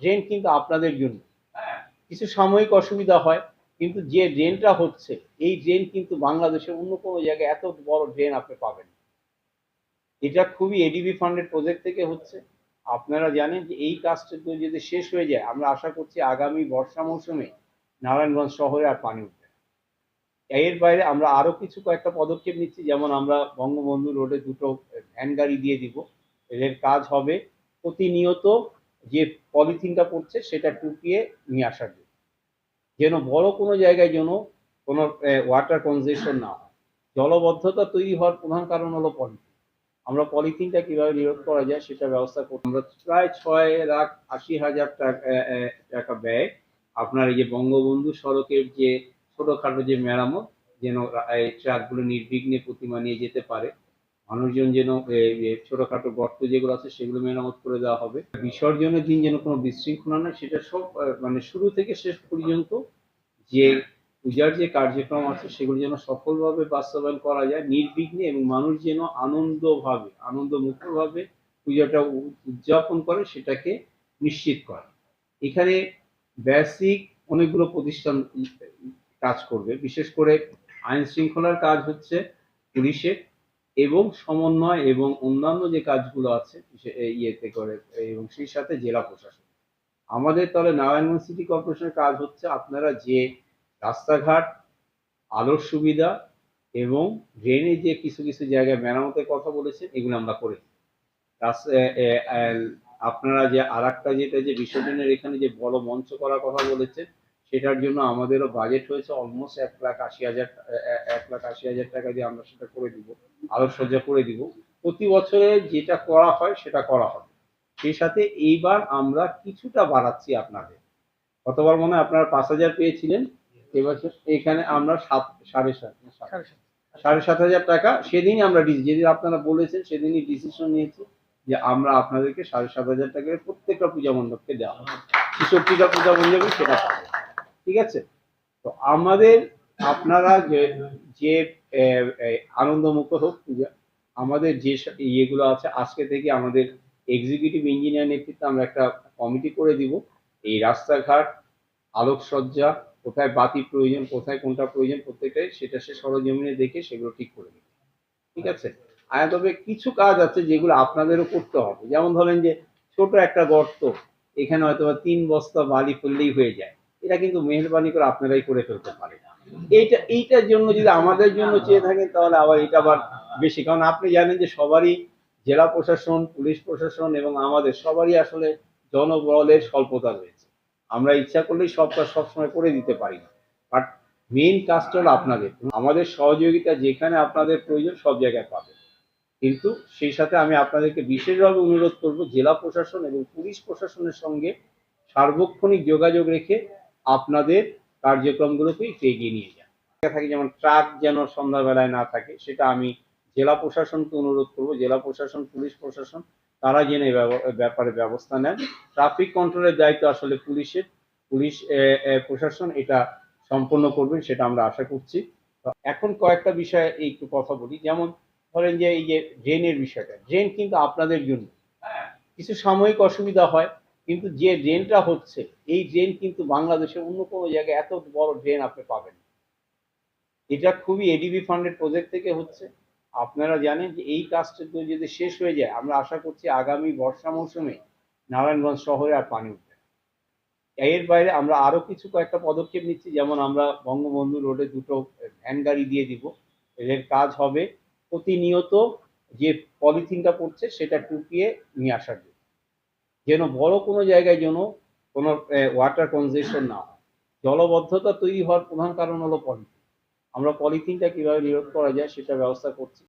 Drain কিন্তু আপনাদের জন্য। কিছু সাময়িক অসুবিধা হয়, কিন্তু যে ড্রেনটা হচ্ছে, এই ড্রেন কিন্তু বাংলাদেশের অন্য কোনো জায়গায় এত বড় ড্রেন আপনি পাবেন এটা খুবই এডিবি ফান্ডের প্রজেক্ট থেকে হচ্ছে। আপনারা জানেন যে এই কাজটা যদি শেষ হয়ে যায়, আমরা আশা করছি আগামী বর্ষা মৌসুমে নারায়ণগঞ্জ শহরে আর পানি উঠবে এর বাইরে আমরা আরও কিছু কয়েকটা পদক্ষেপ নিচ্ছি, যেমন আমরা বঙ্গবন্ধু রোডে দুটো ভ্যান গাড়ি দিয়ে দিব। এদের কাজ হবে প্রতিনিয়ত যে পলিথিনটা পড়ছে সেটা টুকিয়ে নিয়ে আসার জন্য। যেন বড় কোনো জায়গায় যেন কোনো ওয়াটার কনজেশন না হয়। জলবদ্ধতা তৈরি হওয়ার প্রধান কারণ হলো পলিথিন আমরা পলিথিনটা কীভাবে নিরোধ করা যায় সেটা ব্যবস্থা করতে আমরা প্রায় ছয় লাখ আশি হাজার টাকা ব্যয়। আপনার এই যে বঙ্গবন্ধু সড়কের যে ছোটখাটো যে মেরামত, যেন এই ট্রাকগুলো নির্বিঘ্নে প্রতিমা নিয়ে যেতে পারে। মানুষজন যেন ছোটখাটো গর্ত যেগুলো আছে সেগুলো মেরামত করে দেওয়া হবে। বিসর্জনের দিন যেন কোনো বিশৃঙ্খলা না, সেটা সব মানে শুরু থেকে শেষ পর্যন্ত যে পূজার যে কার্যক্রম আছে সেগুলো যেন সফলভাবে বাস্তবায়ন করা যায়, নির্বিঘ্নে এবং মানুষ যেন আনন্দভাবে, আনন্দমুখরভাবে পূজাটা উদযাপন করে সেটাকে নিশ্চিত করে। এখানে বেসিক অনেকগুলো প্রতিষ্ঠান কাজ করবে। বিশেষ করে আইন শৃঙ্খলার কাজ হচ্ছে পুলিশের। এবং সমন্বয় এবং অন্যান্য যে কাজগুলো আছে ইয়েতে করে, এবং সেই সাথে জেলা প্রশাসন আমাদের তাহলে নারায়ণগঞ্জ সিটি কর্পোরেশনের কাজ হচ্ছে আপনারা যে রাস্তাঘাট আলোর সুবিধা এবং ড্রেনে যে কিছু কিছু জায়গায় মেরামতের কথা বলেছেন, এগুলো আমরা করে দিই। রাস- এ- এ- এ- আপনারা যে আর একটা যেটা যে বিসর্জনের এখানে যে বড় মঞ্চ করার কথা বলেছেন, সেটার জন্য আমাদেরও বাজেট হয়েছে অলমোস্ট এক লাখ আশি হাজার এক লাখ আশি হাজার টাকা দিয়ে আমরা সেটা করে দিব আলোকসজ্জা করে দিব। প্রতি বছরে যেটা করা হয় সেটা করা হবে। সেই সাথে এইবার আমরা কিছুটা বাড়াচ্ছি আপনাদের। গতবার মনে হয় আপনারা পাঁচ হাজার পেয়েছিলেন এবছর এখানে আমরা সাত সাড়ে সাত সাড়ে সাত। হাজার টাকা। সেদিনই আমরা ডিসি যেদিন আপনারা বলেছেন সেদিনই ডিসিশন নিয়েছি যে আমরা আপনাদেরকে সাড়ে সাত হাজার টাকা প্রত্যেকটা পূজা মণ্ডপকে দেওয়া হবে। ছেষট্টিটা পূজা মণ্ডপে সেটা পাবে। ঠিক আছে? তো আমাদের আপনারা যে যে আনন্দমুক্ত হোক, পূজা, আমাদের যে ইয়েগুলো আছে, আজকে থেকে আমাদের এক্সিকিউটিভ ইঞ্জিনিয়ার নেতৃত্বে আমরা একটা কমিটি করে দিব। এই রাস্তাঘাট, আলোকসজ্জা, কোথায় বাতি প্রয়োজন, কোথায় কোনটা প্রয়োজন, প্রত্যেকটাই সেটা সে সরজমিনে দেখে সেগুলো ঠিক করে দেবে ঠিক আছে? আর তবে কিছু কাজ আছে যেগুলো আপনাদেরও করতে হবে। যেমন ধরেন যে, ছোট একটা গর্ত, এখানে হয়তো তিন বস্তা বালি ফেললেই হয়ে যায়। এটা কিন্তু মেহরবানি করে আপনারাই করে ফেলতে পারেন। এইটা, এইটার জন্য যদি আমাদের জন্য চেয়ে থাকেন, তাহলে আবার এটা আবার বেশি। কারণ আপনি জানেন যে সবারই জেলা প্রশাসন, পুলিশ প্রশাসন এবং আমাদের সবারই আসলে জনবলের স্বল্পতা রয়েছে। আমরা ইচ্ছা করলেই সব কাজ সবসময় করে দিতে পারি না। বাট মেইন কাজটা হলো আপনাদের। আমাদের সহযোগিতা যেখানে আপনাদের প্রয়োজন, সব জায়গায় পাবেন। কিন্তু সেই সাথে আমি আপনাদেরকে বিশেষভাবে অনুরোধ করব, জেলা প্রশাসন এবং পুলিশ প্রশাসনের সঙ্গে সার্বক্ষণিক যোগাযোগ রেখে আপনাদের কার্যক্রমগুলোকে একটু এগিয়ে নিয়ে যান। থাকে যেমন ট্রাক যেন সন্ধ্যাবেলায় না থাকে, সেটা আমি জেলা প্রশাসনকে অনুরোধ করব, জেলা প্রশাসন, পুলিশ প্রশাসন, তারা যেন এই ব্যাপারে ব্যবস্থা নেন। ট্রাফিক কন্ট্রোলের দায়িত্ব আসলে পুলিশের, পুলিশ প্রশাসন এটা সম্পন্ন করবেন, সেটা আমরা আশা করছি। এখন কয়েকটা বিষয়ে একটু কথা বলি, যেমন ধরেন যে এই যে ড্রেনের বিষয়টা ড্রেন কিন্তু আপনাদের জন্য, কিছু সাময়িক অসুবিধা হয় কিন্তু যে ড্রেনটা হচ্ছে, এই ড্রেন কিন্তু বাংলাদেশের অন্য কোনো জায়গায় এত বড় ড্রেন আপনি পাবেন এটা খুবই এডিবি ফান্ডের প্রজেক্ট থেকে হচ্ছে। আপনারা জানেন যে এই কাজটা যদি শেষ হয়ে যায়, আমরা আশা করছি আগামী বর্ষা মৌসুমে নারায়ণগঞ্জ শহরে আর পানি উঠবে এর বাইরে আমরা আরও কিছু কয়েকটা পদক্ষেপ নিচ্ছি, যেমন আমরা বঙ্গবন্ধু রোডে দুটো ভ্যান গাড়ি দিয়ে দিব। এদের কাজ হবে। প্রতিনিয়ত যে পলিথিনটা পড়ছে, সেটা টুকিয়ে নিয়ে আসার জন্য। যেন বড় কোনো জায়গায় যেন কোনো ওয়াটার কনজেশন না হয়। জলবদ্ধতা তৈরি হওয়ার প্রধান কারণ হলো পলিথিন। আমরা পলিথিনটা কীভাবে নিরোধ করা যায় সেটা ব্যবস্থা করছি।